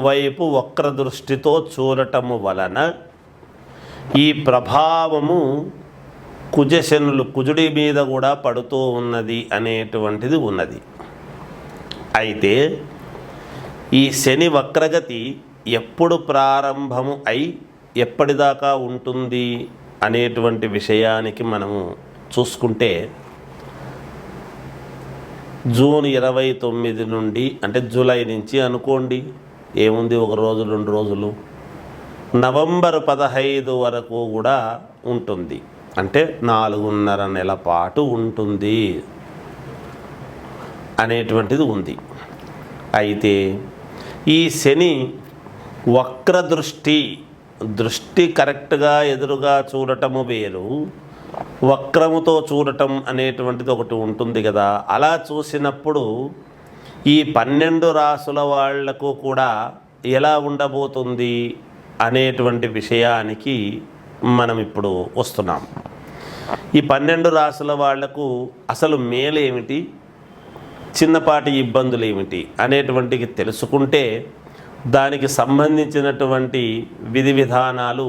వైపు వక్ర దృష్టితో చూడటము వలన ఈ ప్రభావము కుజశనులు కుజుడి మీద కూడా పడుతూ ఉన్నది అనేటువంటిది ఉన్నది. అయితే ఈ శని వక్రగతి ఎప్పుడు ప్రారంభము అయి ఎప్పటిదాకా ఉంటుంది అనేటువంటి విషయానికి మనము చూసుకుంటే జూన్ ఇరవై తొమ్మిది నుండి అంటే జూలై నుంచి అనుకోండి ఏముంది ఒక రోజు రెండు రోజులు? నవంబర్ పదహైదు వరకు కూడా ఉంటుంది. అంటే నాలుగున్నర నెల పాటు ఉంటుంది అనేటువంటిది ఉంది. అయితే ఈ శని వక్ర దృష్టి దృష్టి కరెక్ట్గా ఎదురుగా చూడటము వేరు. వక్రముతో చూడటం అనేటువంటిది ఒకటి ఉంటుంది కదా. అలా చూసినప్పుడు ఈ పన్నెండు రాసుల వాళ్ళకు కూడా ఎలా ఉండబోతుంది అనేటువంటి విషయానికి మనం ఇప్పుడు వస్తున్నాం. ఈ పన్నెండు రాసుల వాళ్ళకు అసలు మేలు ఏమిటి చిన్నపాటి ఇబ్బందులు ఏమిటి అనేటువంటివి తెలుసుకుంటే దానికి సంబంధించినటువంటి విధి విధానాలు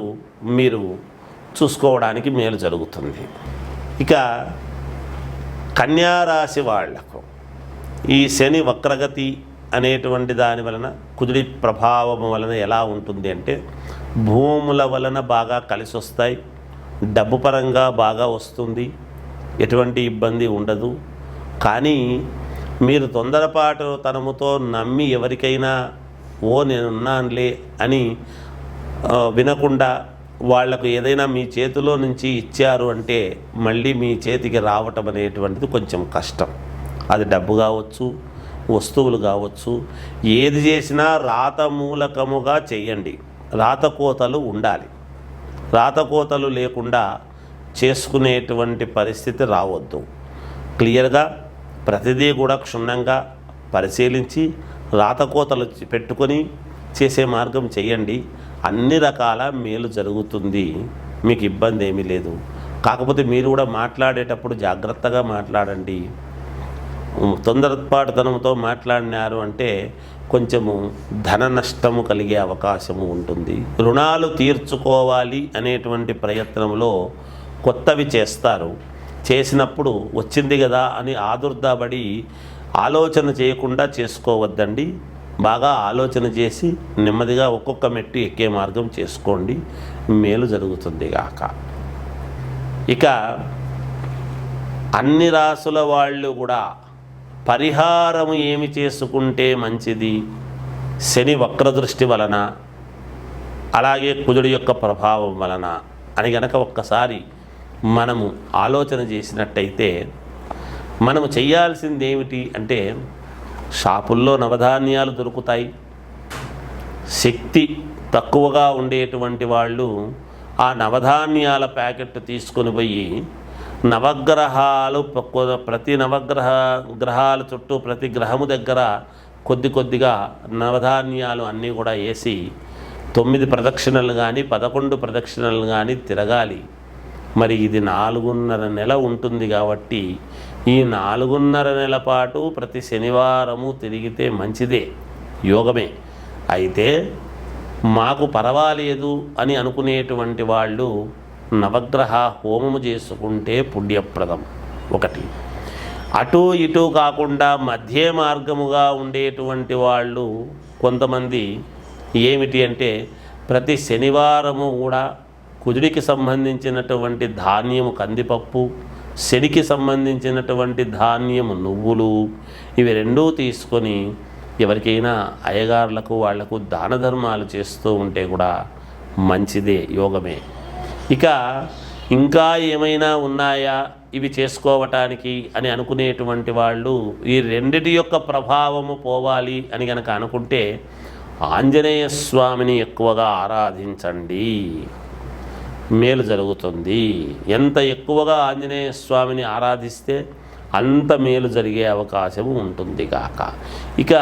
మీరు చూసుకోవడానికి మేలు జరుగుతుంది. ఇక కన్యారాశి వాళ్ళకు ఈ శని వక్రగతి అనేటువంటి దాని వలన కుదుడి ప్రభావం వలన ఎలా ఉంటుంది అంటే భూముల వలన బాగా కలిసి వస్తాయి డబ్బు పరంగా బాగా వస్తుంది ఎటువంటి ఇబ్బంది ఉండదు. కానీ మీరు తొందరపాటు తనముతో నమ్మి ఎవరికైనా ఓ నేనున్నానులే అని వినకుండా వాళ్ళకు ఏదైనా మీ చేతిలో నుంచి ఇచ్చారు అంటే మళ్ళీ మీ చేతికి రావటం అనేటువంటిది కొంచెం కష్టం. అది డబ్బు కావచ్చు వస్తువులు కావచ్చు ఏది చేసినా రాత మూలకముగా చేయండి. రాతకోతలు ఉండాలి. రాతకోతలు లేకుండా చేసుకునేటువంటి పరిస్థితి రావద్దు. క్లియర్గా ప్రతిదీ కూడా క్షుణ్ణంగా పరిశీలించి రాతకోతలు పెట్టుకొని చేసే మార్గం చేయండి. అన్ని రకాల మేలు జరుగుతుంది. మీకు ఇబ్బంది ఏమీ లేదు. కాకపోతే మీరు కూడా మాట్లాడేటప్పుడు జాగ్రత్తగా మాట్లాడండి. తొందరపాటుతనంతో మాట్లాడినారు అంటే కొంచెము ధన నష్టము కలిగే అవకాశము ఉంటుంది. రుణాలు తీర్చుకోవాలి అనేటువంటి ప్రయత్నంలో కొత్తవి చేస్తారు. చేసినప్పుడు వచ్చింది కదా అని ఆదుర్దాబడి ఆలోచన చేయకుండా చేసుకోవద్దండి. బాగా ఆలోచన చేసి నెమ్మదిగా ఒక్కొక్క మెట్టు ఎక్కే మార్గం చేసుకోండి. మేలు జరుగుతుంది గాక. ఇక అన్ని రాసుల వాళ్ళు కూడా పరిహారం ఏమి చేసుకుంటే మంచిది? శని వక్రదృష్టి వలన అలాగే కుజుడి యొక్క ప్రభావం వలన అని గనక ఒక్కసారి మనము ఆలోచన చేసినట్టయితే మనము చేయాల్సింది ఏమిటి అంటే షాపుల్లో నవధాన్యాలు దొరుకుతాయి. శక్తి తక్కువగా ఉండేటువంటి వాళ్ళు ఆ నవధాన్యాల ప్యాకెట్ తీసుకొని పోయి నవగ్రహాలు ప్రతి నవగ్రహ గ్రహాల చుట్టూ ప్రతి గ్రహము దగ్గర కొద్ది కొద్దిగా నవధాన్యాలు అన్నీ కూడా వేసి తొమ్మిది ప్రదక్షిణలు కానీ పదకొండు ప్రదక్షిణలు కానీ తిరగాలి. మరి ఇది నాలుగున్నర నెల ఉంటుంది కాబట్టి ఈ నాలుగున్నర నెల పాటు ప్రతి శనివారము తిరిగితే మంచిదే యోగమే. అయితే మాకు పర్వాలేదు అని అనుకునేటువంటి వాళ్ళు నవగ్రహ హోమము చేసుకుంటే పుణ్యప్రదం. ఒకటి. అటు ఇటు కాకుండా మధ్య మార్గముగా ఉండేటువంటి వాళ్ళు కొంతమంది ఏమిటి అంటే ప్రతి శనివారము కూడా కుజుడికి సంబంధించినటువంటి ధాన్యము కందిపప్పు శనికి సంబంధించినటువంటి ధాన్యము నువ్వులు ఇవి రెండూ తీసుకొని ఎవరికైనా అయ్యగారులకు వాళ్ళకు దాన ధర్మాలు చేస్తూ ఉంటే కూడా మంచిదే యోగమే. ఇక ఇంకా ఏమైనా ఉన్నాయా? ఇవి చేసుకోవటానికి అని అనుకునేటువంటి వాళ్ళు ఈ రెండిటి యొక్క ప్రభావము పోవాలి అని గనక అనుకుంటే ఆంజనేయ స్వామిని ఎక్కువగా ఆరాధించండి. మేలు జరుగుతుంది. ఎంత ఎక్కువగా ఆంజనేయ స్వామిని ఆరాధిస్తే అంత మేలు జరిగే అవకాశం ఉంటుంది కాక ఇక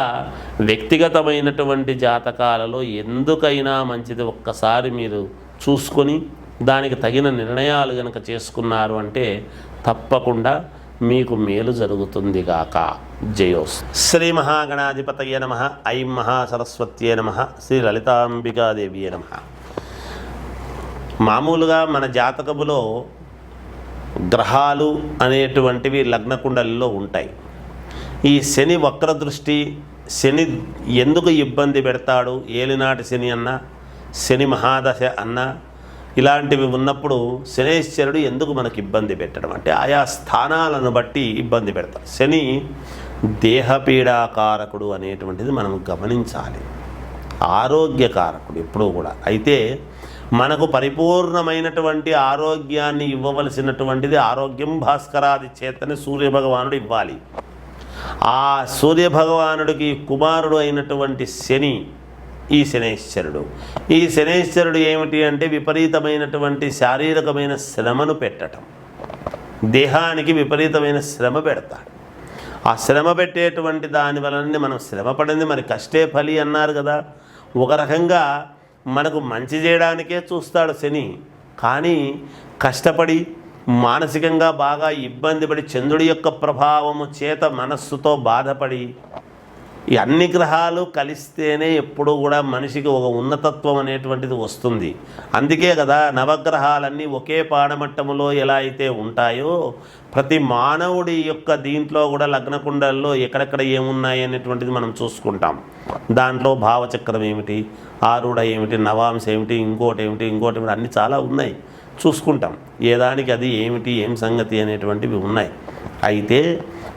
వ్యక్తిగతమైనటువంటి జాతకాలలో ఎందుకైనా మంచిది ఒక్కసారి మీరు చూసుకొని దానికి తగిన నిర్ణయాలు కనుక చేసుకున్నారు అంటే తప్పకుండా మీకు మేలు జరుగుతుంది గాక. జయోస్ శ్రీ మహాగణాధిపతయ నమ. ఐం మహాసరస్వత్యే నమ. శ్రీ లలితాంబికాదేవియే నమ. మామూలుగా మన జాతకములో గ్రహాలు అనేటువంటివి లగ్నకుండలిలో ఉంటాయి. ఈ శని వక్ర దృష్టి శని ఎందుకు ఇబ్బంది పెడతాడు? ఏలినాటి శని అన్న శని మహాదశ అన్న ఇలాంటివి ఉన్నప్పుడు శనేశ్వరుడు ఎందుకు మనకు ఇబ్బంది పెట్టడం అంటే ఆయా స్థానాలను బట్టి ఇబ్బంది పెడతారు శని దేహపీడాకారకుడు అనేటువంటిది మనం గమనించాలి. ఆరోగ్యకారకుడు ఎప్పుడూ కూడా. అయితే మనకు పరిపూర్ణమైనటువంటి ఆరోగ్యాన్ని ఇవ్వవలసినటువంటిది ఆరోగ్యం భాస్కరాది చేతని సూర్యభగవానుడు ఇవ్వాలి. ఆ సూర్యభగవానుడికి కుమారుడు అయినటువంటి శని ఈ శనేశ్వరుడు. ఈ శనేశ్వరుడు ఏమిటి అంటే విపరీతమైనటువంటి శారీరకమైన శ్రమను పెట్టడం దేహానికి విపరీతమైన శ్రమ పెడతాడు. ఆ శ్రమ పెట్టేటువంటి దాని వలన మనం శ్రమ పడింది. మరి కష్టే ఫలి అన్నారు కదా. ఒక రకంగా మనకు మంచి చేయడానికే చూస్తాడు శని. కానీ కష్టపడి మానసికంగా బాగా ఇబ్బంది పడి చంద్రుడి యొక్క ప్రభావము చేత మనస్సుతో బాధపడి ఈ అన్ని గ్రహాలు కలిస్తేనే ఎప్పుడూ కూడా మనిషికి ఒక ఉన్నతత్వం అనేటువంటిది వస్తుంది. అందుకే కదా నవగ్రహాలన్నీ ఒకే పాడమట్టములో ఎలా అయితే ఉంటాయో ప్రతి మానవుడి యొక్క దీంట్లో కూడా లగ్నకుండల్లో ఎక్కడెక్కడ ఏమున్నాయి అనేటువంటిది మనం చూసుకుంటాం. దాంట్లో భావచక్రం ఏమిటి ఆరుడ ఏమిటి నవాంశ ఏమిటి ఇంకోటి ఏమిటి ఇంకోటి ఏమిటి అన్నీ చాలా ఉన్నాయి. చూసుకుంటాం. ఏ దానికి అది ఏమిటి ఏం సంగతి అనేటువంటివి ఉన్నాయి. అయితే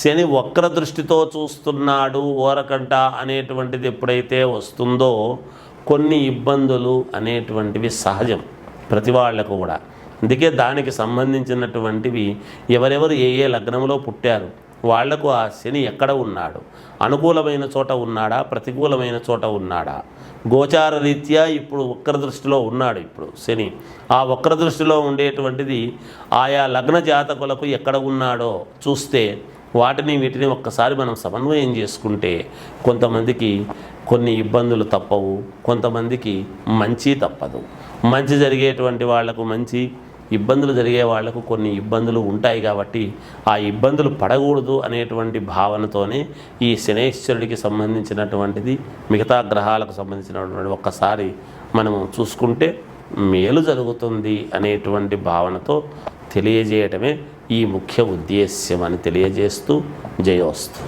శని వక్ర దృష్టితో చూస్తున్నాడు ఓరకంట అనేటువంటిది ఎప్పుడైతే వస్తుందో కొన్ని ఇబ్బందులు అనేటువంటివి సహజం ప్రతి వాళ్ళకు కూడా. అందుకే దానికి సంబంధించినటువంటివి ఎవరెవరు ఏ ఏ లగ్నంలో పుట్టారు వాళ్ళకు ఆ శని ఎక్కడ ఉన్నాడు అనుకూలమైన చోట ఉన్నాడా ప్రతికూలమైన చోట ఉన్నాడా? గోచార రీత్యా ఇప్పుడు వక్ర దృష్టిలో ఉన్నాడు ఇప్పుడు శని. ఆ వక్ర దృష్టిలో ఉండేటువంటిది ఆయా లగ్న జాతకులకు ఎక్కడ ఉన్నాడో చూస్తే వాటిని వీటిని ఒక్కసారి మనం సమన్వయం చేసుకుంటే కొంతమందికి కొన్ని ఇబ్బందులు తప్పవు కొంతమందికి మంచి తప్పదు. మంచి జరిగేటువంటి వాళ్ళకు మంచి ఇబ్బందులు జరిగే వాళ్ళకు కొన్ని ఇబ్బందులు ఉంటాయి కాబట్టి ఆ ఇబ్బందులు పడకూడదు అనేటువంటి భావనతోనే ఈ శనేశ్వరుడికి సంబంధించినటువంటిది మిగతా గ్రహాలకు సంబంధించినటువంటి ఒక్కసారి మనము చూసుకుంటే మేలు జరుగుతుంది అనేటువంటి భావనతో తెలియజేయటమే ఈ ముఖ్య ఉద్దేశ్యం అని తెలియజేస్తూ జయోస్తు.